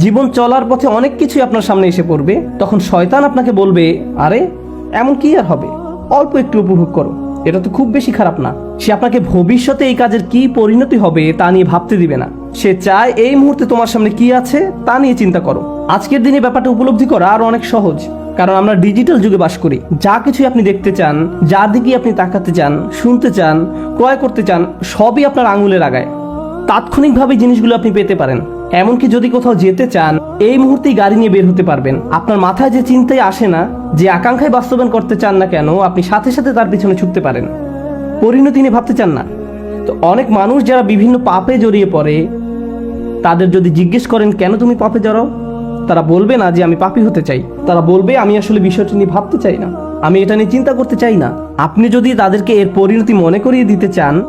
জীবন চলার পথে অনেক কিছুই আপনার সামনে এসে পড়বে। তখন শয়তান আপনাকে বলবে, আরে, এমন কি আর হবে? অল্প একটু উপভোগ করো। এটা তো খুব বেশি খারাপ না। সে আপনাকে ভবিষ্যতে এই কাজের কি পরিণতি হবে তা নিয়ে ভাবতে দিবে না। সে চায় এই মুহূর্তে তোমার সামনে কি আছে তা নিয়ে চিন্তা করো। আজকের দিনে ব্যাপারটা উপলব্ধি করা আরও অনেক সহজ। কারণ আমরা ডিজিটাল যুগে বাস করি। যা কিছুই আপনি দেখতে চান, যার দিকে আপনি তাকাতে চান, শুনতে চান, ক্রয় করতে চান, সবই আপনার আঙুলের আগায় তাৎক্ষণিকভাবে জিনিসগুলো আপনি পেতে পারেন। এমনকি যদি কোথাও যেতে চান, এই মুহূর্তেই গাড়ি নিয়ে বের হতে পারবেন। আপনার মাথায় যে চিন্তাই আসে না, যে আকাঙ্ক্ষায় বাস্তবায়ন করতে চান না কেন, আপনি সাথে সাথে তার পিছনে ছুটতে পারেন। পরিণতি নিয়ে ভাবতে চান না। তো অনেক মানুষ যারা বিভিন্ন পাপে জড়িয়ে পড়ে, তাদের যদি জিজ্ঞেস করেন, কেন তুমি পাপে জড়াও? তারা বলবে না যে, আমি পাপি হতে চাই। তারা বলবে, আমি আসলে বিষয়টি নিয়ে ভাবতে চাই না। আমি এটা নিয়ে চিন্তা করতে চাই না। আপনি যদি তাদেরকে এর পরিণতি মনে করিয়ে দিতে চান,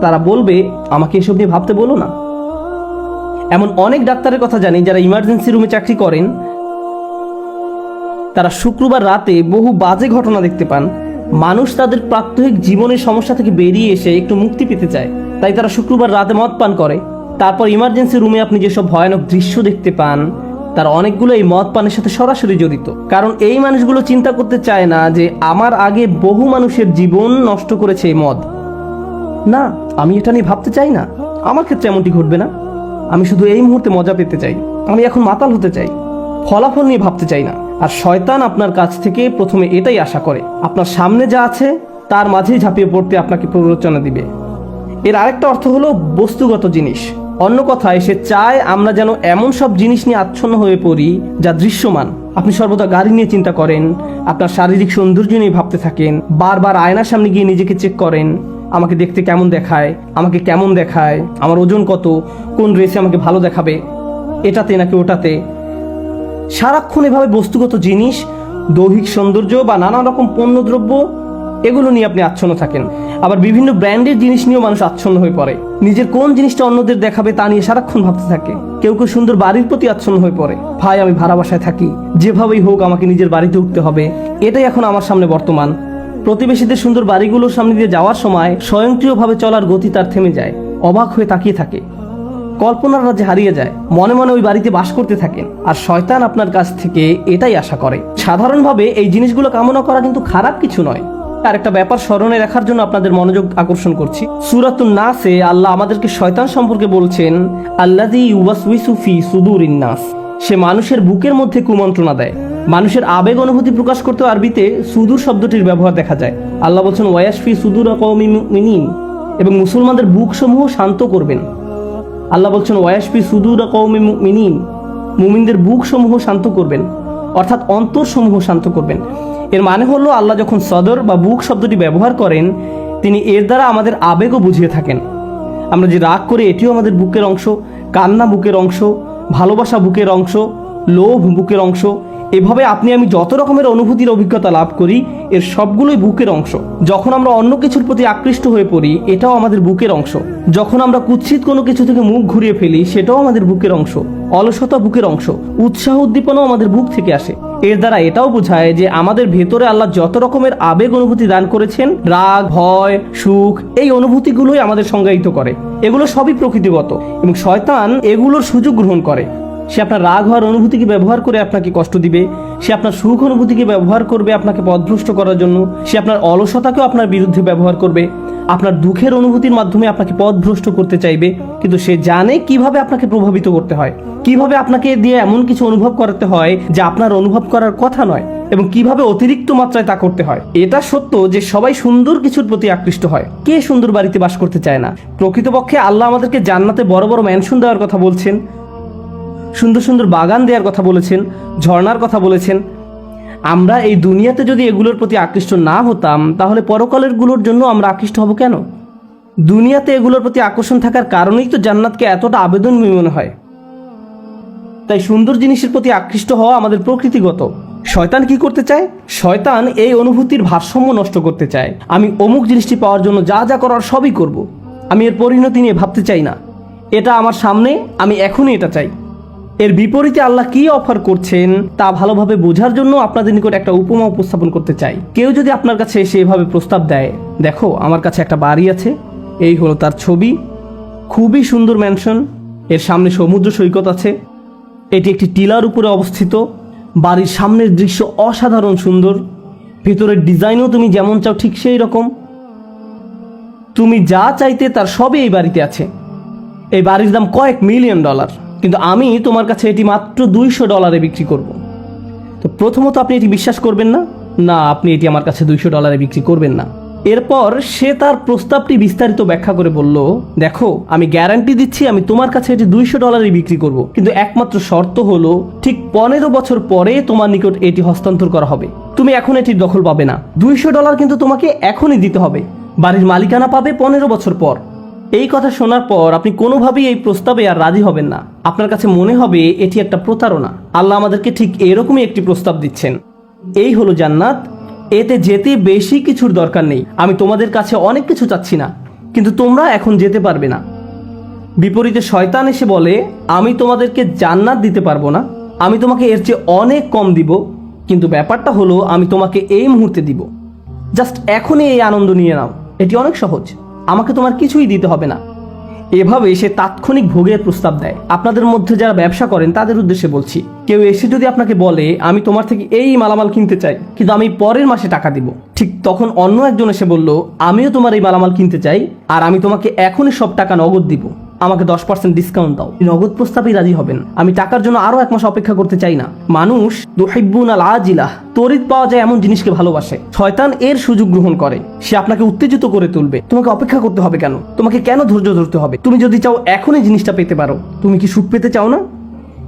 তারা বলবে, আমাকে এসব নিয়ে ভাবতে বলো না। এমন অনেক ডাক্তারের কথা জানি যারা ইমার্জেন্সি রুমে চাকরি করেন। তারা শুক্রবার রাতে বহু বাজে ঘটনা দেখতে পান। মানুষ তাদের প্রাত্যহিক জীবনের সমস্যা থেকে বেরিয়ে এসে একটু মুক্তি পেতে চায়। তাই তারা শুক্রবার রাতে মদ পান করে। তারপর ইমার্জেন্সি রুমে আপনি যেসব ভয়ানক দৃশ্য দেখতে পান, তার অনেকগুলো এই মদ পানের সাথে সরাসরি জড়িত। কারণ এই মানুষগুলো চিন্তা করতে চায় না যে আমার আগে বহু মানুষের জীবন নষ্ট করেছে এই মদ। না, আমি এটা নিয়ে ভাবতে চাই না। আমার ক্ষেত্রে এমনটি ঘটবে না। আমি শুধু এই মুহূর্তে মজা পেতে চাই। আমি এখন মাতাল হতে চাই। ফলাফল নিয়ে ভাবতে চাই না। আর শয়তান আপনার কাছ থেকে প্রথমে এটাই আশা করে। আপনার সামনে যা আছে, তার মাঝেই ঝাঁপিয়ে পড়তে আপনাকে প্ররোচনা দিবে। এর আরেকটা অর্থ হলো বস্তুগত জিনিস। অন্য কথায়, সে চায় আমরা যেন এমন সব জিনিস নিয়ে আচ্ছন্ন হয়ে পড়ি যা দৃশ্যমান। আপনি সর্বদা গাড়ি নিয়ে চিন্তা করেন, আপনার শারীরিক সৌন্দর্য নিয়ে ভাবতে থাকেন, বারবার আয়নার সামনে গিয়ে নিজেকে চেক করেন। আমাকে দেখতে কেমন দেখায়, আমাকে কেমন দেখায়, আমার ওজন কত, কোন ড্রেসে আমাকে ভালো দেখাবে, এটাতে নাকি ওটাতে। সারাক্ষণ এভাবে বস্তুগত জিনিস, দৈহিক সৌন্দর্য বা নানা রকম পণ্যদ্রব্য, এগুলো নিয়ে আপনি আচ্ছন্ন থাকেন। আবার বিভিন্ন ব্র্যান্ডের জিনিস নিয়েও মানুষ আচ্ছন্ন হয়ে পড়ে। নিজের কোন জিনিসটা অন্যদের দেখাবে তা নিয়ে সারাক্ষণ ভাবতে থাকে। কেউ কেউ সুন্দর বাড়ির প্রতি আচ্ছন্ন হয়ে পড়ে। ভাই, আমি ভাড়া বাসায় থাকি। যেভাবেই হোক আমাকে নিজের বাড়িতে উঠতে হবে। এটাই এখন আমার সামনে বর্তমান। প্রতিবেশীদের সুন্দর বাড়িগুলোর সামনে দিয়ে যাওয়ার সময় স্বয়ংক্রিয়ভাবে চলার গতি তার থেমে যায়, অবাক হয়ে তাকিয়ে থাকে। কল্পনার রাজ্যে হারিয়ে যায়, মনে মনে ওই বাড়িতে বাস করতে থাকেন। আর শয়তান আপনার কাছ থেকে এটাই আশা করে। সাধারণভাবে এই জিনিসগুলো কামনা করা কিন্তু খারাপ কিছু নয়। আর একটা ব্যাপার স্মরণে রাখার জন্য আপনাদের মনোযোগ আকর্ষণ করছি। সুরাতুন নাসে আল্লাহ আমাদেরকে শয়তান সম্পর্কে বলছেন আল্লাদি ইউবাসুফি সুদুর ইন্নাস সে মানুষের বুকের মধ্যে কুমন্ত্রণা দেয়। মানুষের আবেগ অনুভূতি প্রকাশ করতে আরবিতে সুদূর শব্দটির ব্যবহার দেখা যায়। আল্লাহ বলছেন ওয়াসফি সুদূর মিনিন এবং মুসলমানদের বুকসমূহ শান্ত করবেন। আল্লাহ বলছেন ওয়াসপি সুদুর মিনিন মুমিনদের বুক সমূহ শান্ত করবেন, অর্থাৎ অন্তর সমূহ শান্ত করবেন। এর মানে হলো, আল্লাহ যখন সদর বা বুক শব্দটি ব্যবহার করেন, তিনি এর দ্বারা আমাদের আবেগও বুঝিয়ে থাকেন। আমরা যে রাগ করি, এটিও আমাদের বুকের অংশ, কান্না বুকের অংশ, ভালোবাসা বুকের অংশ, লোভ বুকের অংশ এভাবে আপনি আমি যত রকমের অনুভূতির অভিজ্ঞতা লাভ করি, এর সবগুলোই বুকের অংশ। যখন আমরা অন্য কিছুর প্রতি আকৃষ্ট হয়ে পড়ি, এটাও আমাদের বুকের অংশ। যখন আমরা কুৎসিত কোনো কিছু থেকে মুখ ঘুরিয়ে ফেলি, সেটাও আমাদের বুকের অংশ। অলসতা বুকের অংশ। উৎসাহ উদ্দীপনাও আমাদের বুক থেকে আসে। এর দ্বারা এটাও বোঝায় যে আমাদের ভেতরে আল্লাহ যত রকমের আবেগ অনুভূতি দান করেছেন, রাগ, ভয়, সুখ, এই অনুভূতিগুলোই আমাদের সংজ্ঞায়িত করে। এগুলো সবই প্রকৃতিগত এবং শয়তান এগুলোর সুযোগ গ্রহণ করে। সে আপনার রাগ হওয়ার অনুভূতিকে ব্যবহার করে আপনাকে কষ্ট দিবে। সে আপনার সুখ অনুভূতিকে ব্যবহার করবে আপনাকে পথভ্রষ্ট করার জন্য। সে আপনার অলসতাকেও আপনার বিরুদ্ধে ব্যবহার করবে। আপনার দুঃখের অনুভূতির মাধ্যমে আপনাকে পথভ্রষ্ট করতে চাইবে। কিন্তু সে জানে কীভাবে আপনাকে প্রভাবিত করতে হয়। কীভাবে আপনাকে দিয়ে এমন কিছু অনুভব করাতে হয় যা আপনার অনুভব করার কথা নয় এবং কীভাবে অতিরিক্ত মাত্রায় তা করতে হয়। এটা সত্য যে সবাই সুন্দর কিছুর প্রতি আকৃষ্ট হয়। কে সুন্দর বাড়িতে বাস করতে চায় না? প্রকৃতপক্ষে আল্লাহ আমাদেরকে জান্নাতে বড় বড় ম্যানশন দেওয়ার কথা বলছেন। সুন্দর সুন্দর বাগান দেওয়ার কথা বলেছেন ঝর্নার কথা বলেছেন। আমরা এই দুনিয়াতে যদি এগুলোর প্রতি আকৃষ্ট না হতাম, তাহলে পরকালেরগুলোর জন্য আমরা আকৃষ্ট হব কেন? দুনিয়াতে এগুলোর প্রতি আকর্ষণ থাকার কারণেই তো জান্নাতকে এতটা আবেদন মনে হয়। তাই সুন্দর জিনিসের প্রতি আকৃষ্ট হওয়া আমাদের প্রকৃতিগত। শয়তান কি করতে চায়? শয়তান এই অনুভূতির ভারসাম্য নষ্ট করতে চায়। আমি অমুক জিনিসটি পাওয়ার জন্য যা যা করার সবই করব। আমি এর পরিণতি নিয়ে ভাবতে চাই না। এটা আমার সামনে, আমি এখনই এটা চাই। এর বিপরীতে আল্লাহ কি অফার করছেন তা ভালোভাবে বোঝার জন্য আপনাদের নিকট একটা উপমা উপস্থাপন করতে চাই। কেউ যদি আপনার কাছে এসে এভাবে প্রস্তাব দেয়, দেখো, আমার কাছে একটা বাড়ি আছে, এই হলো তার ছবি, খুবই সুন্দর ম্যানশন এর সামনে সমুদ্র সৈকত আছে, এটি একটি টিলার উপরে অবস্থিত, বাড়ির সামনের দৃশ্য অসাধারণ সুন্দর, ভিতরের ডিজাইনও তুমি যেমন চাও ঠিক সেই রকম। তুমি যা চাইতে তার সবই এই বাড়িতে আছে। এই বাড়ির দাম কয়েক মিলিয়ন ডলার কিন্তু আমি তোমার কাছে এটি মাত্র দুইশো ডলারে বিক্রি করব। তো প্রথমত আপনি এটি বিশ্বাস করবেন না? না, আপনি এটি আমার কাছে দুইশো ডলারে বিক্রি করবেন না। এরপর সে তার প্রস্তাবটি বিস্তারিত ব্যাখ্যা করে বলল, দেখো, আমি গ্যারান্টি দিচ্ছি আমি তোমার কাছে এটি দুইশো ডলারে বিক্রি করব। কিন্তু একমাত্র শর্ত হলো, ঠিক পনেরো বছর পরে তোমার নিকট এটি হস্তান্তর করা হবে। তুমি এখন এটির দখল পাবে না। দুইশো ডলার কিন্তু তোমাকে এখনই দিতে হবে। বাড়ির মালিকানা পাবে পনেরো বছর পর। এই কথা শোনার পর আপনি কোনোভাবেই এই প্রস্তাবে আর রাজি হবেন না। আপনার কাছে মনে হবে এটি একটা প্রতারণা। আল্লাহ আমাদেরকে ঠিক এরকমই একটি প্রস্তাব দিচ্ছেন। এই হলো জান্নাত। এতে যেতে বেশি কিছুর দরকার নেই। আমি তোমাদের কাছে অনেক কিছু চাচ্ছি না, কিন্তু তোমরা এখন যেতে পারবে না। বিপরীতে শয়তান এসে বলে, আমি তোমাদেরকে জান্নাত দিতে পারব না। আমি তোমাকে এর চেয়ে অনেক কম দিব। কিন্তু ব্যাপারটা হলো, আমি তোমাকে এই মুহূর্তে দিব। জাস্ট এখনই এই আনন্দ নিয়ে নাও। এটি অনেক সহজ। আমাকে তোমার কিছুই দিতে হবে না। এভাবে সে তাৎক্ষণিক ভোগের প্রস্তাব দেয়। আপনাদের মধ্যে যারা ব্যবসা করেন, তাদের উদ্দেশ্যে বলছি, কেউ এসে যদি আপনাকে বলে, আমি তোমার থেকে এই মালামাল কিনতে চাই, কিন্তু আমি পরের মাসে টাকা দিব। ঠিক তখন অন্য একজন এসে বলল, আমিও তোমার এই মালামাল কিনতে চাই, আর আমি তোমাকে এখনই সব টাকা নগদ দিব। আমাকে দশ পার্সেন্ট ডিসকাউন্ট দাও। নগদ প্রস্তাবেই রাজি হবেন। আমি টাকার জন্য আরও এক মাস অপেক্ষা করতে চাই না। মানুষ দুহাইবুন আল আজিলা, তরিত পাওয়া যায় এমন জিনিসকে ভালোবাসে। শয়তান এর সুযোগ গ্রহণ করে। সে আপনাকে উত্তেজিত করে তুলবে। তোমাকে অপেক্ষা করতে হবে কেন? তোমাকে কেন ধৈর্য ধরতে হবে? তুমি যদি চাও এখনই জিনিসটা পেতে পারো, তুমি কি সুখ পেতে চাও না?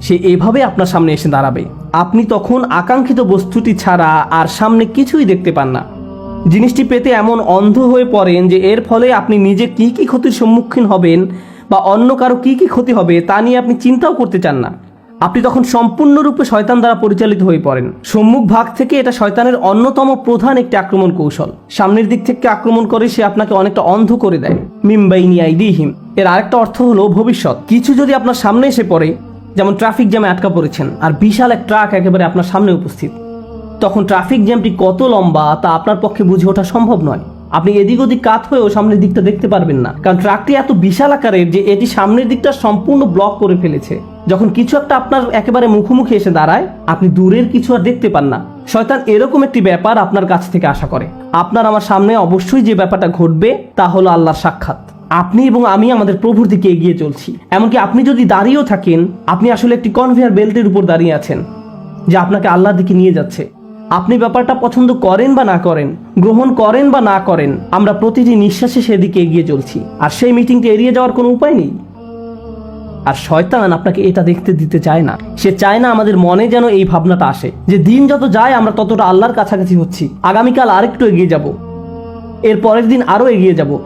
সে এভাবে আপনার সামনে এসে দাঁড়াবে। আপনি তখন আকাঙ্ক্ষিত বস্তুটি ছাড়া আর সামনে কিছুই দেখতে পান না। জিনিসটি পেতে এমন অন্ধ হয়ে পড়েন যে এর ফলে আপনি নিজে কি কি ক্ষতির সম্মুখীন হবেন বা অন্য কারও কী কী ক্ষতি হবে তা নিয়ে আপনি চিন্তাও করতে চান না। আপনি তখন সম্পূর্ণরূপে শয়তান দ্বারা পরিচালিত হয়ে পড়েন। সম্মুখ ভাগ থেকে এটা শয়তানের অন্যতম প্রধান একটি আক্রমণ কৌশল। সামনের দিক থেকে আক্রমণ করে সে আপনাকে অনেকটা অন্ধ করে দেয়। মিম্বাইনি আইডিহিম এর আরেকটা অর্থ হলো ভবিষ্যৎ। কিছু যদি আপনার সামনে এসে পড়ে, যেমন ট্রাফিক জ্যামে আটকা পড়েছেন, আর বিশাল এক ট্রাক একেবারে আপনার সামনে উপস্থিত, তখন ট্রাফিক জ্যামটি কত লম্বা তা আপনার পক্ষে বুঝে ওঠা সম্ভব নয়। আপনি এদিক ওদিক কাত হয়েও সামনের দিকটা দেখতে পারবেন না। কারণ ট্রাকটি এত বিশাল আকারের যে এটি সামনের দিকটা সম্পূর্ণ ব্লক করে ফেলেছে। যখন কিছু একটা আপনার একেবারে মুখোমুখি এসে দাঁড়ায়, আপনি দূরের কিছু আর দেখতে পান না। শয়তান এরকম একটি ব্যাপার আপনার কাছ থেকে আশা করে। আপনার আমার সামনে অবশ্যই যে ব্যাপারটা ঘটবে, তা হলো আল্লাহর সাক্ষাৎ। আপনি এবং আমি আমাদের প্রভুর দিকে এগিয়ে চলছি। এমনকি আপনি যদি দাঁড়িয়েও থাকেন, আপনি আসলে একটি কনভেয়ার বেল্টের উপর দাঁড়িয়ে আছেন, যা আপনাকে আল্লাহর দিকে নিয়ে যাচ্ছে। আপনি ব্যাপারটা পছন্দ করেন বা না করেন, গ্রহণ করেন বা না করেন, আমরা প্রতিটি নিঃশ্বাসে সেদিকে এগিয়ে চলছি। আর সেই মিটিংটি এড়িয়ে যাওয়ার কোনো উপায় নেই। আর শয়তান আপনাকে এটা দেখতে দিতে চায় না। সে চায় না আমাদের মনে যেন এই ভাবনাটা আসে, যে দিন যত যায়, আমরা ততটা আল্লাহর কাছাকাছি হচ্ছি। আগামীকাল আরেকটু এগিয়ে যাব। এর পরের দিন আরও এগিয়ে যাব।